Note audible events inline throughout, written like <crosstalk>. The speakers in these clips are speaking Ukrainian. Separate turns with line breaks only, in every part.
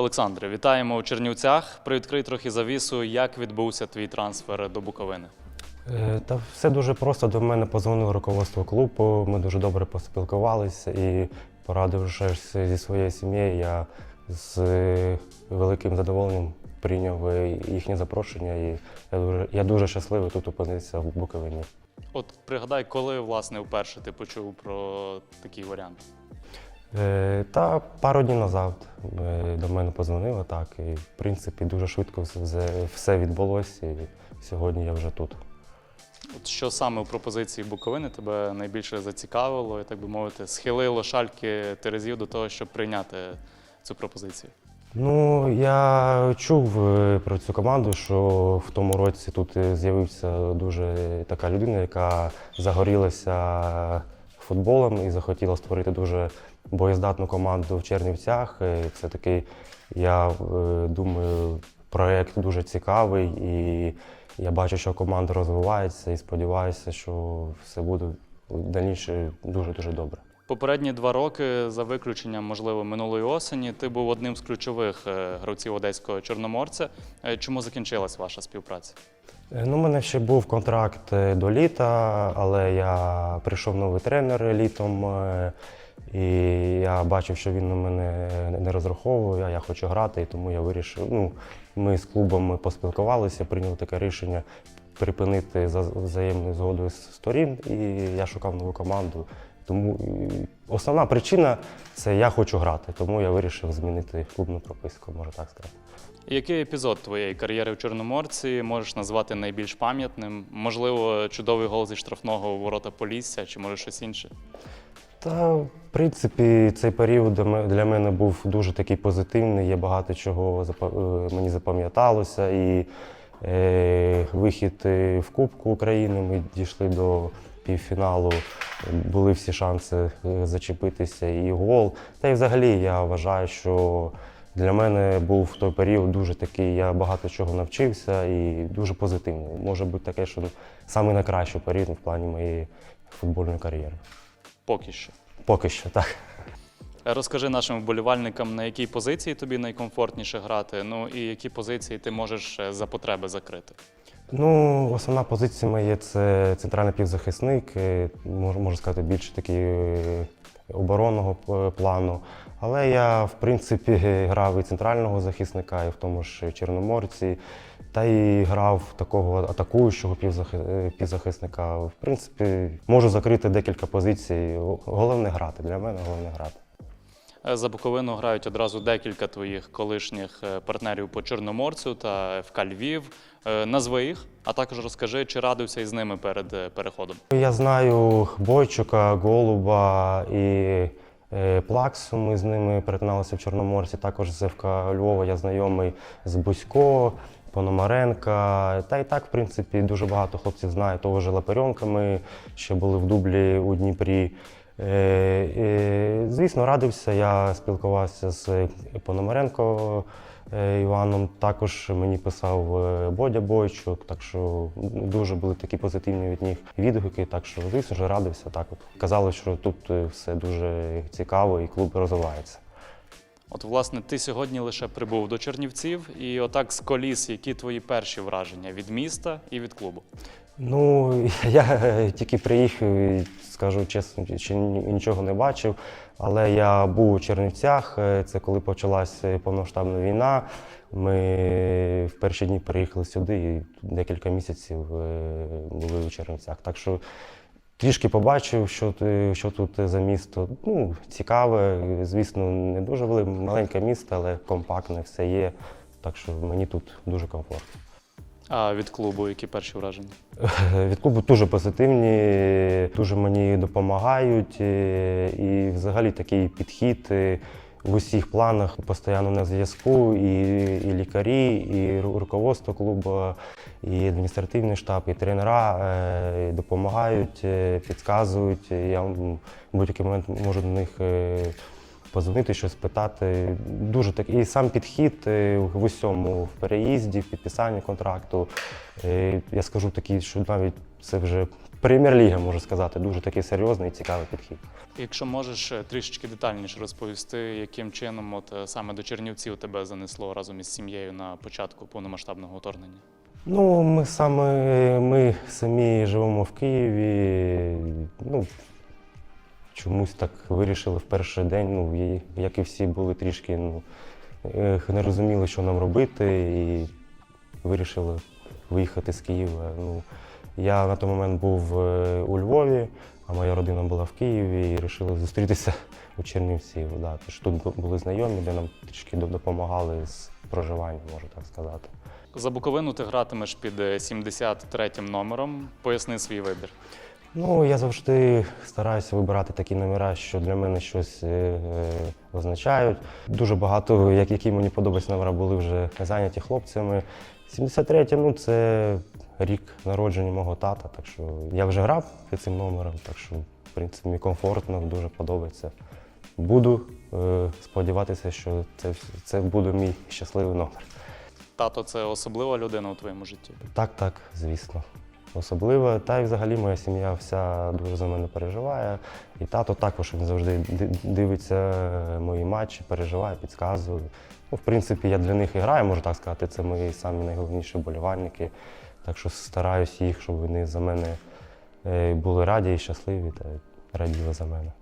Олександре, вітаємо у Чернівцях. Привідкрий трохи завісу. Як відбувся твій трансфер до Буковини?
Е, Та все дуже просто. До мене позвонило руководство клубу. Ми дуже добре поспілкувалися і порадившись зі своєю сім'єю, я з великим задоволенням прийняв е, їхнє запрошення. І я дуже, я дуже щасливий тут опинитися в Буковині.
От пригадай, коли власне вперше ти почув про такий варіант?
Е, Та пару днів назад е, до мене позвонили так. І в принципі дуже швидко все, відбулося. І сьогодні я вже тут.
От що саме у пропозиції Буковини тебе найбільше зацікавило і, так би мовити, схилило шальки Терезів до того, щоб прийняти цю пропозицію?
Ну, я чув е, про цю команду, що в тому році тут з'явився дуже така людина, яка загорілася футболом і захотіла створити дуже боєздатну команду в Чернівцях. Е, Це такий, я е, думаю, проєкт дуже цікавий, і я бачу, що команда розвивається і сподіваюся, що все буде далі дуже-дуже добре.
Попередні два роки, за виключенням, можливо, минулої осені, ти був одним з ключових е, гравців одеського чорноморця. Е, Чому закінчилась ваша співпраця?
Е, Ну, у мене ще був контракт до літа, але я прийшов новий тренер літом, і я бачив, що він на мене не розраховує, а я хочу грати, і тому я вирішив. Ну, ми з клубом поспілкувалися, прийняли таке рішення припинити за взаємною згодою сторін, і я шукав нову команду. Тому основна причина це я хочу грати, тому я вирішив змінити клубну прописку, можна так сказати.
Який епізод твоєї кар'єри в Чорноморці можеш назвати найбільш пам'ятним? Можливо, чудовий гол зі штрафного у ворота Полісся, чи може щось інше?
Та, в принципі, цей період для мене був дуже такий позитивний. Є багато чого е, мені запам'яталося. І е, вихід е, в Кубку України ми дійшли до півфіналу. Були всі шанси е, зачепитися і гол. Та й взагалі я вважаю, що для мене був той період дуже такий, я багато чого навчився і дуже позитивний. Може бути таке, що саме найкращий період в плані моєї футбольної кар'єри.
Поки що.
Поки що так.
Розкажи нашим вболівальникам, на якій позиції тобі найкомфортніше грати, ну і які позиції ти можеш е, за потреби закрити.
Ну, основна позиція моя це центральний півзахисник, е, можу, сказати, більше такий е, оборонного плану. Але я, в принципі, грав і центрального захисника, і в тому ж Чорноморці, та й грав такого атакуючого е, півзахисника. В принципі, можу закрити декілька позицій. Головне грати. Для мене головне грати.
Е, За Буковину грають одразу декілька твоїх колишніх е, партнерів по Чорноморцю та ФК Львів. Е, Назви їх, а також розкажи, чи радився із ними перед переходом.
Я знаю Бойчука, Голуба і Плаксу. Ми з ними перетиналися в Чорноморці. Також з ФК Львова я знайомий з Бузько, Пономаренка. Та й так, в принципі, дуже багато хлопців знаю. Того ж Лаперенка ми ще були в дублі у Дніпрі. Е, е, Звісно, радився. Я спілкувався з Пономаренко е, Іваном. Також мені писав Бодя Бойчук, так що дуже були такі позитивні від них відгуки. Так що, звісно радився. Так от казали, що тут все дуже цікаво і клуб розвивається.
От, власне, ти сьогодні лише прибув до Чернівців, і отак з коліс, які твої перші враження від міста і від клубу?
Ну, <laughs> я е, тільки приїхав і скажу чесно, ще нічого не бачив. Але я був у Чернівцях. е, Це коли почалася повноштабна війна. Ми в перші дні приїхали сюди і декілька місяців е, були у Чернівцях. Так що трішки побачив, що, ти- що тут за місто. Ну, цікаве. Звісно, не дуже велике, маленьке місто, але компактне, все є. Так що мені тут дуже комфортно.
А від клубу які перші враження? <laughs>
Від клубу дуже позитивні, дуже мені допомагають. І взагалі такий підхід в усіх планах постійно на зв'язку. І, і лікарі, і руководство клубу, і адміністративний штаб, і тренера е, допомагають, е, підказують. Я в будь-який момент можу до них е, позвонити, щось питати. Дуже так. І сам підхід в усьому, в переїзді, в підписанні контракту. Я скажу такий, що навіть це вже прем'єр-ліга, можу сказати, дуже такий серйозний і цікавий підхід.
Якщо можеш е, трішечки детальніше розповісти, яким чином от е, саме до Чернівців тебе занесло разом із сім'єю на початку повномасштабного вторгнення?
Ну, ми саме ми самі живемо в Києві. Ну, чомусь так вирішили в перший день, ну, і, як і всі були трішки, ну, не розуміли, що нам робити, і вирішили виїхати з Києва. Ну, я на той момент був е, у Львові, а моя родина була в Києві і вирішили зустрітися <laughs> у Чернівці. Да. Тож тут були знайомі, де нам трішки допомагали з проживанням, можу так сказати.
За Буковину ти гратимеш під е, 73-м номером. Поясни свій вибір.
Ну, я завжди стараюся вибирати такі номера, що для мене щось е, е, означають. Дуже багато, як, які мені подобаються номера, були вже зайняті хлопцями. 73 ну це рік народження мого тата, так що я вже грав під цим номером, так що, в принципі, мені комфортно, дуже подобається. Буду е, сподіватися, що це, це буде мій щасливий номер.
Тато це особлива людина у твоєму житті.
Так, так, звісно. Особливо, та й взагалі моя сім'я вся дуже за мене переживає. І тато також він завжди дивиться мої матчі, переживає, підказує. Ну, в принципі, я для них і граю, можу так сказати. Це мої самі найголовніші болівальники. Так що стараюсь їх, щоб вони за мене е, були раді і щасливі та раділи за мене.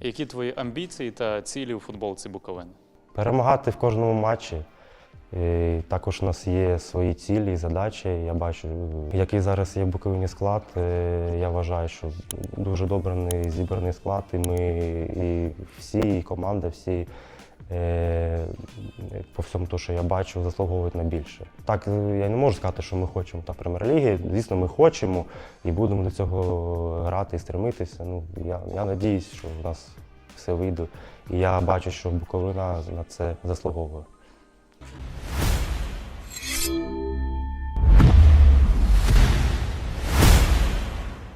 Які твої амбіції та цілі у футболці Буковини?
Перемагати в кожному матчі. І також у нас є свої цілі і задачі. Я бачу, який зараз є Буковині склад. Е, Я вважаю, що дуже добраний зібраний склад, і ми і всі, і команда, всі е, по всьому, тому, що я бачу, заслуговують на більше. Так, е, я не можу сказати, що ми хочемо та прем'єр-ліги. Звісно, ми хочемо і будемо до цього грати і стремитися. Ну, я, я надіюсь, що в нас все вийде. І я бачу, що Буковина на це заслуговує.